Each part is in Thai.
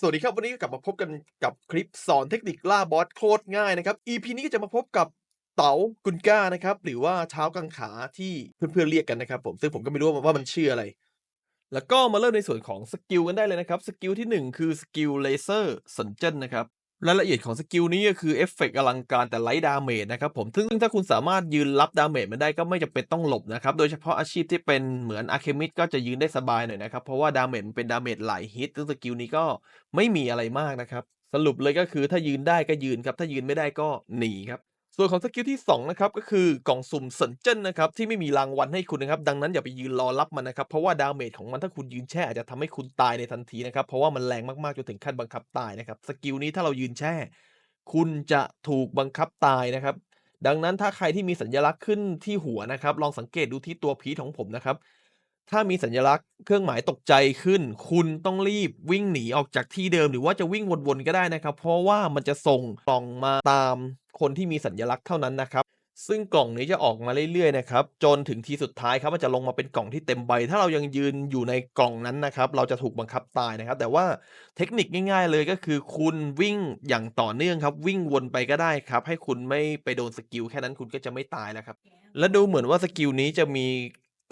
สวัสดีครับ วันนี้ก็กลับมาพบกันกับคลิปสอนเทคนิคล่าบอสโคตรง่ายนะครับ EP นี้ก็จะมาพบกับเต๋ากุนก้านะครับ หรือว่าเท้ากังขาที่เพื่อนๆเรียกกันนะครับ ผมซึ่งผมก็ไม่รู้ว่ามันชื่ออะไร แล้วก็มาเริ่มในส่วนของสกิลกันได้เลยนะครับ สกิลที่ 1 คือสกิลเลเซอร์สันเจนนะครับ รายละเอียดของสกิลนี้ก็คือเอฟเฟกต์อลังการแต่ไร้ดาเมจนะครับผมซึ่งถ้าคุณสามารถยืนรับดาเมจมันได้ก็ไม่จำเป็นต้องหลบนะครับ โดยเฉพาะอาชีพที่เป็นเหมือนอาร์เคมิดก็จะยืนได้สบายหน่อยนะครับ เพราะว่าดาเมจมันเป็นดาเมจหลายฮิตซึ่งสกิลนี้ก็ไม่มีอะไรมากนะครับ สรุปเลยก็คือถ้ายืนได้ก็ยืนครับ ถ้ายืนไม่ได้ก็หนีครับ ส่วนของสกิลที่2นะครับก็คือกล่องสุ่มสันเจนนะครับที่ไม่มีรางวัลให้คุณนะครับดังนั้นอย่าไปยืนรอรับมันนะครับเพราะว่าดาเมจของมันถ้าคุณยืนแช่อาจจะทำให้คุณตายในทันทีนะครับเพราะว่ามันแรงมากๆจนถึงขั้นบังคับตายนะครับสกิลนี้ถ้าเรายืนแช่ คุณจะถูกบังคับตายนะครับดังนั้นถ้าใครที่มีสัญลักษณ์ขึ้นที่หัวนะครับลองสังเกตดูที่ตัวพีทของผมนะครับ ถ้ามีสัญลักษณ์เครื่องหมายตกใจขึ้น คุณต้องรีบวิ่งหนีออกจากที่เดิม หรือว่าจะวิ่งวนๆก็ได้นะครับ เพราะว่ามันจะส่งกล่องมาตามคนที่มีสัญลักษณ์เท่านั้นนะครับ ซึ่งกล่องนี้จะออกมาเรื่อยๆนะครับจนถึงทีสุดท้ายครับมันจะลงมาเป็นกล่องที่เต็มใบ ถ้าเรายังยืนอยู่ในกล่องนั้นนะครับ เราจะถูกบังคับตายนะครับ แต่ว่าเทคนิคง่าย ๆ เลยก็คือ คุณวิ่งอย่างต่อเนื่องครับ วิ่งวนไปก็ได้ครับ ให้คุณไม่ไปโดนสกิลแค่นั้นคุณก็จะไม่ตายแล้วครับและดูเหมือนว่าสกิลนี้จะมี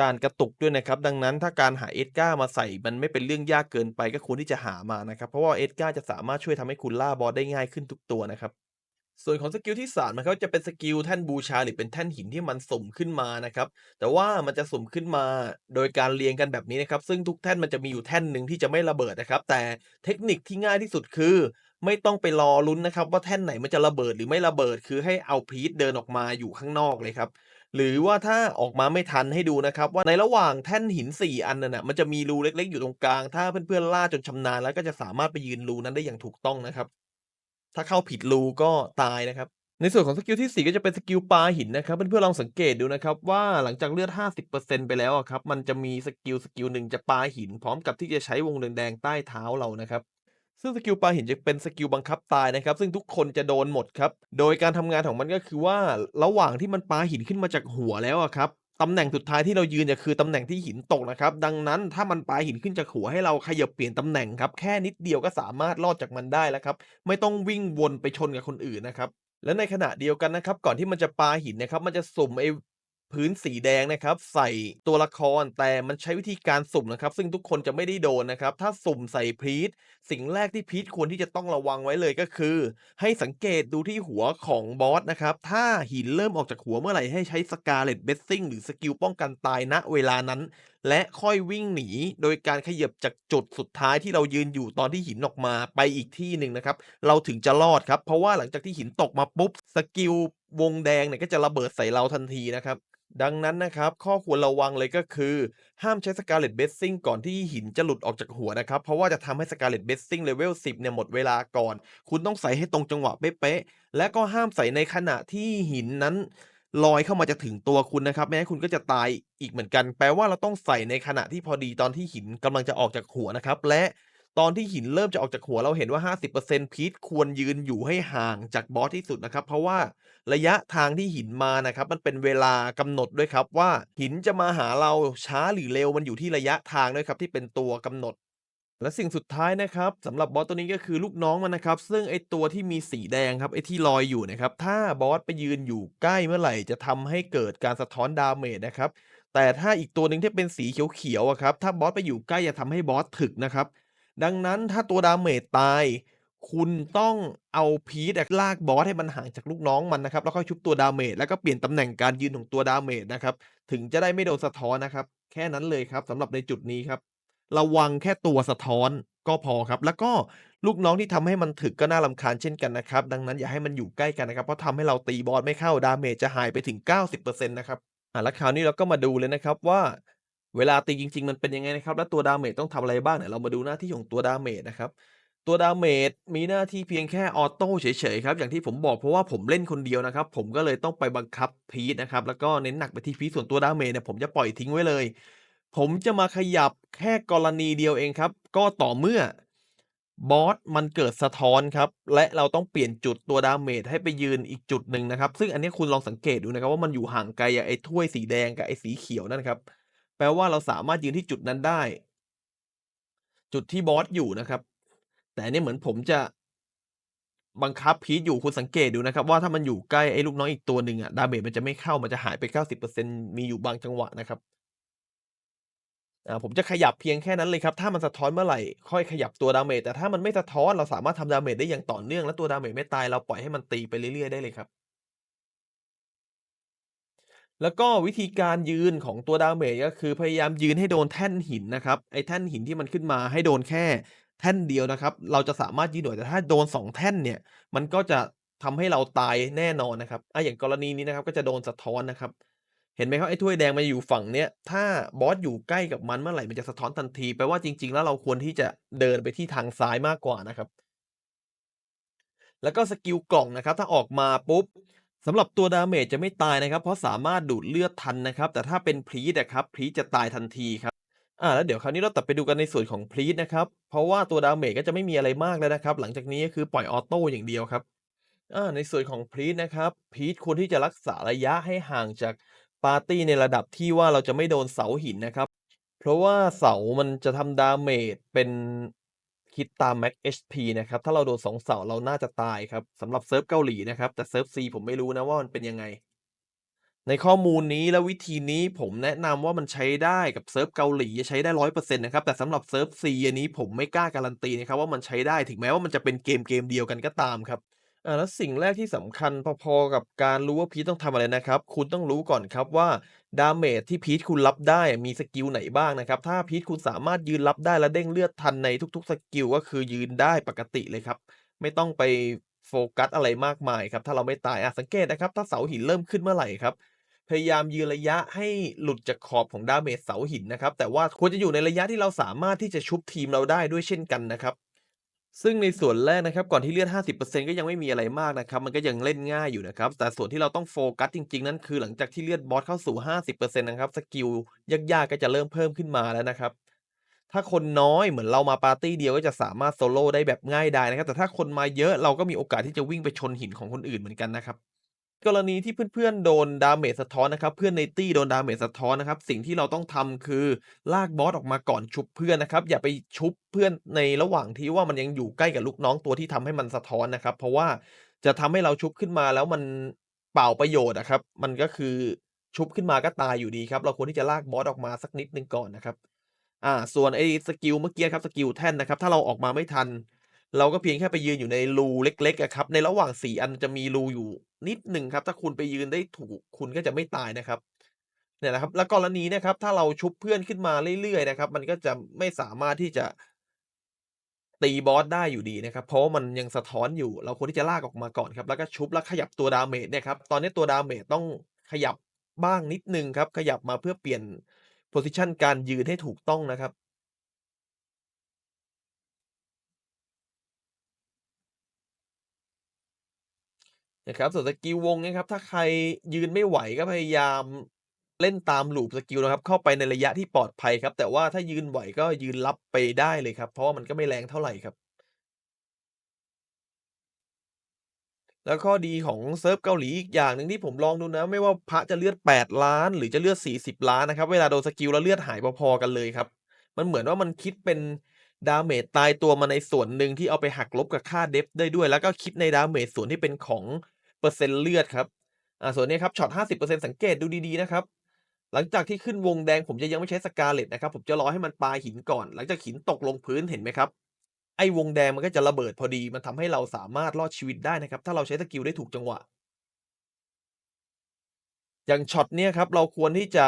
การกระตุกด้วยนะครับ ดังนั้นถ้าการหาเอสกามาใส่มันไม่เป็นเรื่องยากเกินไปก็ควรที่จะหามานะครับ เพราะว่าเอสกาจะสามารถช่วยทำให้คุณล่าบอสได้ง่ายขึ้นทุกตัวนะครับส่วนของสกิลที่3นะครับจะเป็นสกิลแท่นบูชาหรือเป็นแท่นหินที่มันสุ่มขึ้นมานะครับ แต่ว่ามันจะสุ่มขึ้นมาโดยการเรียงกันแบบนี้นะครับ ซึ่งทุกแท่นมันจะมีอยู่แท่นหนึ่งที่จะไม่ระเบิดนะครับ แต่เทคนิคที่ง่ายที่สุดคือ ไม่ต้องไปรอลุ้นนะครับ ว่าแท่นไหนมันจะระเบิดหรือไม่ระเบิดคือให้เอาพีทเดินออกมาอยู่ข้างนอกเลยครับ หรือว่าถ้าออกมาไม่ทันให้ดูนะครับ ว่าในระหว่างแท่นหิน 4 อันนั่นน่ะมันจะมีรูเล็กๆ อยู่ตรงกลาง ถ้าเพื่อนๆล่าจนชำนาญแล้วก็จะสามารถไปยืนรูนั้นได้อย่างถูกต้องนะครับ ถ้าเข้าผิดรูก็ตายนะครับ ในส่วนของสกิลที่ 4 ก็จะเป็นสกิลปาหินนะครับ เพื่อนๆลองสังเกตดูนะครับ ว่าหลังจากเลือด 50%ไปแล้วอะครับ มันจะมีสกิลสกิลหนึ่งจะปาหิน พร้อมกับที่จะใช้วงแดงๆใต้เท้าเรานะครับ ซึ่งสกิลปลาหินจะเป็นสกิลบังคับตายนะครับ ซึ่งทุกคนจะโดนหมดครับ โดยการทำงานของมันก็คือว่าระหว่างที่มันปลาหินขึ้นมาจากหัวแล้วครับตำแหน่งสุดท้ายที่เรายืนเนี่ยคือตำแหน่งที่หินตกนะครับ ดังนั้นถ้ามันปลาหินขึ้นจากหัวให้เราขยับเปลี่ยนตำแหน่งครับแค่นิดเดียวก็สามารถรอดจากมันได้แล้วครับ ไม่ต้องวิ่งวนไปชนกับคนอื่นนะครับและในขณะเดียวกันนะครับ ก่อนที่มันจะปาหินนะครับ มันจะสุ่มไอ้ พื้นสีแดงนะครับ ใส่ตัวละครแต่มันใช้วิธีการสุ่มนะครับ ซึ่งทุกคนจะไม่ได้โดนนะครับ ถ้าสุ่มใส่พีทสิ่งแรกที่พีทควรที่จะต้องระวังไว้เลยก็คือ ให้สังเกตดูที่หัวของบอสนะครับ ถ้าหินเริ่มออกจากหัวเมื่อไหร่ให้ใช้สกาเลตเบสซิ่งหรือสกิลป้องกันตายณเวลานั้นและค่อยวิ่งหนีโดยการขยับจากจุดสุดท้ายที่เรายืนอยู่ตอนที่หินออกมาไปอีกที่หนึ่งนะครับ เราถึงจะรอดครับ เพราะว่าหลังจากที่หินตกมาปุ๊บสกิลวงแดงเนี่ยก็จะระเบิดใส่เราทันทีนะครับดังนั้นนะครับข้อควรระวังเลยก็คือ ห้ามใช้ Scarlet Blessing ก่อนที่หินจะหลุดออกจากหัวนะครับ เพราะว่าจะทำให้ Scarlet Blessing Level 10 เนี่ยหมดเวลาก่อน คุณต้องใส่ให้ตรงจังหวะเป๊ะๆและก็ห้ามใส่ในขณะที่หินนั้น ลอยเข้ามาจะถึงตัวคุณนะครับไม่งั้นคุณก็จะตายอีกเหมือนกัน แปลว่าเราต้องใส่ในขณะที่พอดีตอนที่หินกำลังจะออกจากหัวนะครับ และตอนที่หินเริ่มจะออกจากหัวเราเห็นว่า 50%พีทควรยืนอยู่ให้ห่างจากบอสที่สุดนะครับ เพราะว่าระยะทางที่หินมานะครับ มันเป็นเวลากำหนดด้วยครับว่าหินจะมาหาเราช้าหรือเร็วมันอยู่ที่ระยะทางด้วยครับที่เป็นตัวกำหนด และสิ่งสุดท้ายนะครับสำหรับบอสตัวนี้ก็คือลูกน้องมันนะครับ ซึ่งไอตัวที่มีสีแดงครับไอที่ลอยอยู่นะครับถ้าบอสไปยืนอยู่ใกล้เมื่อไหร่ จะทำให้เกิดการสะท้อนดาเมจนะครับแต่ถ้าอีกตัวหนึ่งที่เป็นสีเขียวๆอะครับถ้าบอสไปอยู่ใกล้จะทำให้บอสถึกนะครับ ดังนั้นถ้าตัวดาเมจตาย คุณต้องเอาพีทลากบอสให้มันห่างจากลูกน้องมันนะครับแล้วค่อยชุบตัวดาเมจแล้วก็เปลี่ยนตำแหน่งการยืนของตัวดาเมจนะครับถึงจะได้ไม่โดนสะท้อนนะครับ แค่นั้นเลยครับสำหรับในจุดนี้ครับ ระวังแค่ตัวสะท้อนก็พอครับ แล้วก็ลูกน้องที่ทำให้มันถึกก็น่ารำคาญเช่นกันนะครับ ดังนั้นอย่าให้มันอยู่ใกล้กันนะครับ เพราะทำให้เราตีบอสไม่เข้าดาเมจจะหายไปถึง 90%นะครับอะแล้วคราวนี้เราก็มาดูเลยนะครับว่าเวลาตีจริง ๆ มันเป็นยังไงนะครับ และตัวดาเมจต้องทำอะไรบ้างเนี่ยเรามาดูหน้าที่ของตัวดาเมจนะครับตัวดาเมจมีหน้าที่เพียงแค่ออโต้เฉยๆครับ อย่างที่ผมบอกเพราะว่าผมเล่นคนเดียวนะครับ ผมก็เลยต้องไปบังคับพีทนะครับ แล้วก็เน้นหนักไปที่พีทส่วนตัวดาเมจเนี่ยผมจะปล่อยทิ้งไว้เลย ผมจะมาขยับแค่กรณีเดียวเองครับ ก็ต่อเมื่อบอสมันเกิดสะท้อนครับ และเราต้องเปลี่ยนจุดตัวดาเมจให้ไปยืนอีกจุดหนึ่งนะครับ ซึ่งอันนี้คุณลองสังเกตดูนะครับ ว่ามันอยู่ห่างไกลจากไอ้ถ้วยสีแดงกับไอ้สีเขียวนั่นครับ แปลว่าเราสามารถยืนที่จุดนั้นได้ จุดที่บอสอยู่นะครับ แต่นนี้เหมือนผมจะบังคับพีทอยู่คุณสังเกตดูนะครับ ว่าถ้ามันอยู่ใกล้ไอ้ลูกน้องอีกตัวหนึ่งอะดาเมจมันจะไม่เข้ามันจะหายไป 90%มีอยู่บางจังหวะนะครับ อ่าผมจะขยับเพียงแค่นั้นเลยครับ ถ้ามันสะท้อนเมื่อไหร่ ค่อยขยับตัวดาเมจแต่ถ้ามันไม่สะท้อนเราสามารถทำดาเมจได้อย่างต่อเนื่องและตัวดาเมจไม่ตายเราปล่อยให้มันตีไปเรื่อยๆได้เลยครับ แล้วก็วิธีการยืนของตัวดาเมจก็คือพยายามยืนให้โดนแท่นหินนะครับไอ้แท่นหินที่มันขึ้นมาให้โดนแค่แท่นเดียวนะครับ เราจะสามารถยืนไหวแต่ถ้าโดน 2 แท่นเนี่ย มันก็จะทำให้เราตายแน่นอนนะครับอาอย่างกรณีนี้นะครับก็จะโดนสะท้อนนะครับ เห็นไหมครับไอ้ถ้วยแดงมันอยู่ฝั่งเนี้ยถ้าบอสอยู่ใกล้กับมันเมื่อไหร่มันจะสะท้อนทันทีแปลว่าจริง ๆ แล้วเราควรที่จะเดินไปที่ทางซ้ายมากกว่านะครับ แล้วก็สกิลกล่องนะครับ ถ้าออกมาปุ๊บสำหรับตัวดาเมจจะไม่ตายนะครับ เพราะสามารถดูดเลือดทันนะครับ แต่ถ้าเป็น Priest อะครับ Priest จะตายทันทีครับอ่าแล้วเดี๋ยวคราวนี้เราตัดไปดูกันในส่วนของ Priest นะครับ เพราะว่าตัวดาเมจก็จะไม่มีอะไรมากแล้วนะครับ หลังจากนี้ก็คือปล่อยออโต้อย่างเดียวครับอ่าในส่วนของ Priest นะครับ Priest ควรที่จะรักษาระยะให้ห่างจาก ปาร์ตี้ในระดับที่ว่าเราจะไม่โดนเสาหินนะครับ เพราะว่าเสามันจะทำดาเมจเป็นคิดตาม Max HP นะครับ ถ้าเราโดน2เสาเราน่าจะตายครับสำหรับเซิร์ฟเกาหลีนะครับ แต่เซิร์ฟ C ผมไม่รู้นะว่ามันเป็นยังไง ในข้อมูลนี้และวิธีนี้ผมแนะนำว่ามันใช้ได้กับเซิร์ฟเกาหลีใช้ได้100%นะครับ แต่สำหรับเซิร์ฟ C อันนี้ผมไม่กล้าการันตีนะครับว่ามันใช้ได้ถึงแม้ว่ามันจะเป็นเกมเกมเดียวกันก็ตามครับ อาแล้วสิ่งแรกที่สำคัญพอ ๆ กับการรู้ว่า Priest ต้องทำอะไรนะครับ คุณต้องรู้ก่อนครับว่า ดาเมจที่ Priest คุณรับได้อะมีสกิลไหนบ้างนะครับ ถ้า Priest คุณสามารถยืนรับได้ และเด้งเลือดทันในทุก ๆ สกิล ก็คือยืนได้ปกติเลยครับ ไม่ต้องไปโฟกัสอะไรมากมายครับ ถ้าเราไม่ตายอาสังเกตนะครับ ถ้าเสาหินเริ่มขึ้นเมื่อไหร่ครับ พยายามยืนระยะให้หลุดจากขอบของดาเมจเสาหินนะครับ แต่ว่าควรจะอยู่ในระยะที่เราสามารถที่จะชุบทีมเราได้ด้วยเช่นกันนะครับ ซึ่งในส่วนแรกนะครับก่อนที่เลือด 50%ก็ยังไม่มีอะไรมากนะครับ มันก็ยังเล่นง่ายอยู่นะครับ แต่ส่วนที่เราต้องโฟกัสจริงๆ นั้นคือหลังจากที่เลือดบอสเข้าสู่ 50%นะครับสกิลยากๆก็จะเริ่มเพิ่มขึ้นมาแล้วนะครับ ถ้าคนน้อยเหมือนเรามาปาร์ตี้เดียวก็จะสามารถโซโลได้แบบง่ายดายนะครับ แต่ถ้าคนมาเยอะเราก็มีโอกาสที่จะวิ่งไปชนหินของคนอื่นเหมือนกันนะครับ กรณีที่เพื่อนๆ โดนดาเมจสะท้อนนะครับเพื่อนในตี้โดนดาเมจสะท้อนนะครับสิ่งที่เราต้องทำคือลากบอสออกมาก่อนชุบเพื่อนนะครับอย่าไปชุบเพื่อนในระหว่างที่ว่ามันยังอยู่ใกล้กับลูกน้องตัวที่ทำให้มันสะท้อนนะครับ เพราะว่าจะทำให้เราชุบขึ้นมาแล้วมันเปล่าประโยชน์อะครับมันก็คือชุบขึ้นมาก็ตายอยู่ดีครับเราควรที่จะลากบอสออกมาสักนิดนึงก่อนนะครับอ่าส่วนไอ้สกิลเมื่อกี้ครับสกิลแท่นนะครับถ้าเราออกมาไม่ทัน เราก็เพียงแค่ไปยืนอยู่ในรูเล็กๆอะครับ ในระหว่าง4อันจะมีรูอยู่นิดหนึ่งครับ ถ้าคุณไปยืนได้ถูกคุณก็จะไม่ตายนะครับเนี่ยนะครับ แล้วกรณีนี้ยครับ ถ้าเราชุบเพื่อนขึ้นมาเรื่อยๆนะครับ มันก็จะไม่สามารถที่จะตีบอสได้อยู่ดีนะครับ เพราะมันยังสะท้อนอยู่ เราควรที่จะลากออกมาก่อนครับ แล้วก็ชุบแล้วขยับตัวดาเมจเนี่ยครับ ตอนนี้ตัวดาเมจต้องขยับบ้างนิดหนึ่งครับ ขยับมาเพื่อเปลี่ยนโพซิชันการยืนให้ถูกต้องนะครับ นะครับส่วนสกิลวงเนี่ยครับ ถ้าใครยืนไม่ไหวก็พยายามเล่นตาม loop สกิลนะครับ เข้าไปในระยะที่ปลอดภัยครับ แต่ว่าถ้ายืนไหวก็ยืนรับไปได้เลยครับ เพราะว่ามันก็ไม่แรงเท่าไหร่ครับ แล้วข้อดีของเซิร์ฟเกาหลีอีกอย่างหนึ่งที่ผมลองดูนะ ไม่ว่าพระจะเลือด8,000,000หรือจะเลือด 40,000,000นะครับ เวลาโดนสกิลแล้วเลือดหายพอๆกันเลยครับ มันเหมือนว่ามันคิดเป็นดาเมจตายตัวมาในส่วนหนึ่งที่เอาไปหักลบกับค่า Def ได้ด้วย แล้วก็คิดในดาเมจส่วนที่เป็นของ เปอร์เซ็นต์เลือดครับอ่าส่วนนี้ครับช็อต 50%สังเกตดูดีๆนะครับ หลังจากที่ขึ้นวงแดงผมจะยังไม่ใช้ Scarlet นะครับ ผมจะรอให้มันปลาหินก่อน หลังจากหินตกลงพื้นเห็นไหมครับ ไอ้วงแดงมันก็จะระเบิดพอดี มันทำให้เราสามารถรอดชีวิตได้นะครับ ถ้าเราใช้สกิลได้ถูกจังหวะ อย่างช็อตเนี้ยครับ เราควรที่จะ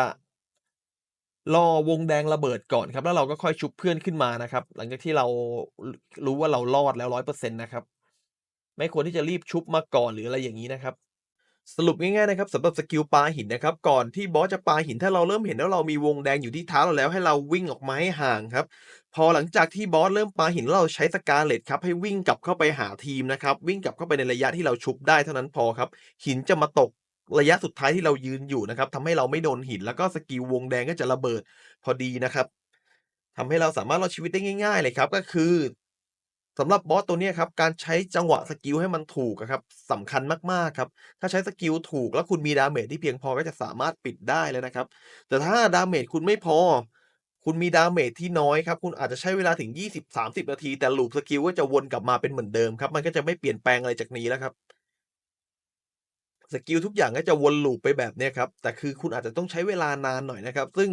รอวงแดงระเบิดก่อนครับ แล้วเราก็ค่อยชุบเพื่อนขึ้นมานะครับ หลังจากที่เรารู้ว่าเรารอดแล้ว100%นะครับ ไม่ควรที่จะรีบชุบมาก่อนหรืออะไรอย่างงี้นะครับ สรุปง่ายๆนะครับสำหรับสกิลปาหินนะครับ ก่อนที่บอสจะปาหินถ้าเราเริ่มเห็นว่าเรามีวงแดงอยู่ที่เท้าเราแล้วให้เราวิ่งออกมาให้ห่างครับ พอหลังจากที่บอสเริ่มปาหินแล้วเราใช้ Scarlet ครับให้วิ่งกลับเข้าไปหาทีมนะครับ วิ่งกลับเข้าไปในระยะที่เราชุบได้เท่านั้นพอครับ หินจะมาตกระยะสุดท้ายที่เรายืนอยู่นะครับทำให้เราไม่โดนหิน แล้วก็สกิลวงแดงก็จะระเบิดพอดีนะครับทำให้เราสามารถรอดชีวิตได้ง่าย ๆ เลยครับ ก็คือ สำหรับบอสตัวเนี้ยครับ การใช้จังหวะสกิลให้มันถูกอะครับสำคัญมาก ๆ ครับ ถ้าใช้สกิลถูกแล้วคุณมีดาเมจที่เพียงพอก็จะสามารถปิดได้แล้วนะครับ แต่ถ้าดาเมจคุณไม่พอ คุณมีดาเมจที่น้อยครับ คุณอาจจะใช้เวลาถึง 20-30 นาที แต่ loop สกิลก็จะวนกลับมาเป็นเหมือนเดิมครับ มันก็จะไม่เปลี่ยนแปลงอะไรจากนี้แล้วครับสกิลทุกอย่างก็จะวน loop ไปแบบนี้ครับ แต่คือคุณอาจจะต้องใช้เวลานานหน่อยนะครับ ซึ่ง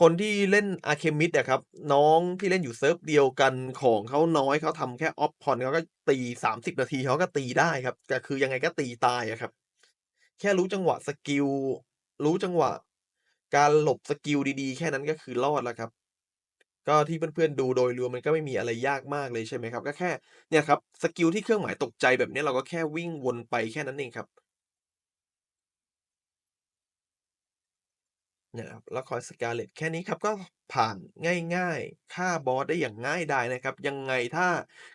คนที่เล่น Alchemist อะครับ น้องที่เล่นอยู่เซิร์ฟเดียวกันของเขาน้อยเขาทำแค่ Off Pon เขาก็ตี 30 นาทีเขาก็ตีได้ครับแต่คือยังไงก็ตีตายอะครับ แค่รู้จังหวะสกิล รู้จังหวะ การหลบสกิลดีๆ แค่นั้นก็คือรอดแล้วครับ ก็ที่เพื่อนๆดูโดยรวมมันก็ไม่มีอะไรยากมากเลยใช่ไหมครับ ก็แค่เนี่ยครับสกิลที่เครื่องหมายตกใจแบบนี้เราก็แค่วิ่งวนไปแค่นั้นเองครับ นี่ยครับแล้ว Coin Scarlet แค่นี้ครับก็ผ่านง่ายๆฆ่าบอสได้อย่างง่ายดายนะครับ ยังไงถ้า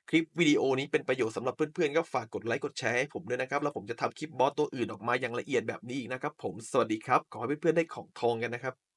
คลิปวิดีโอนี้เป็นประโยชน์สำหรับเพื่อนๆ ก็ฝากกดไลค์กดแชร์ให้ผมด้วยนะครับ แล้วผมจะทำคลิปบอสตัวอื่นออกมาอย่างละเอียดแบบนี้อีกนะครับ ผมสวัสดีครับ ขอให้เพื่อนๆได้ของทองกันนะครับ